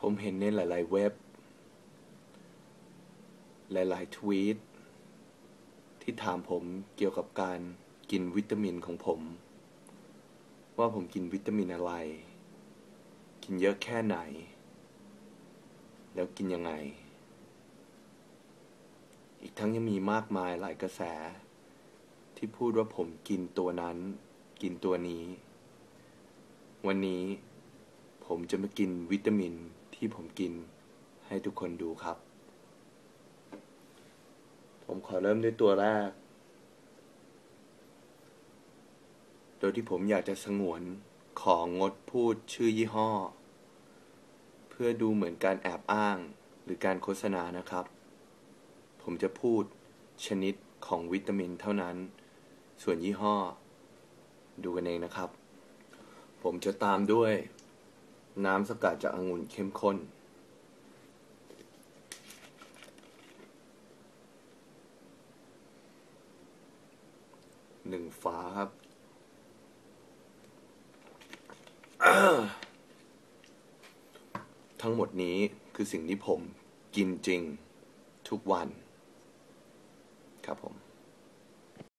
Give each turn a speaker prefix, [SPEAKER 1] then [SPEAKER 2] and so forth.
[SPEAKER 1] ผมเห็นในหลาย ๆ เว็บ หลาย ๆ ทวีต ที่ถามผมเกี่ยวกับการกินวิตามินของผม ว่าผมกินวิตามินอะไร กินเยอะแค่ไหน แล้วกินยังไง อีกทั้งยังมีมากมายหลายกระแส ที่พูดว่าผมกินตัวนั้น กินตัวนี้ วันนี้ผมจะมากินวิตามิน ที่ผมกินให้ทุกคนดูครับ ผมขอเริ่มด้วยตัวแรก โดยที่ผมอยากจะสงวนของงดพูดชื่อยี่ห้อ เพื่อดูเหมือนการแอบอ้างหรือการโฆษณานะครับ ผมจะพูดชนิดของวิตามินเท่านั้น ส่วนยี่ห้อ ดูกันเองนะครับ ผมจะตามด้วย น้ำสกัดจากองุ่นเข้มข้น หนึ่งฝาครับ ทั้งหมดนี้คือสิ่งที่ผมกินจริงทุกวัน ครับผม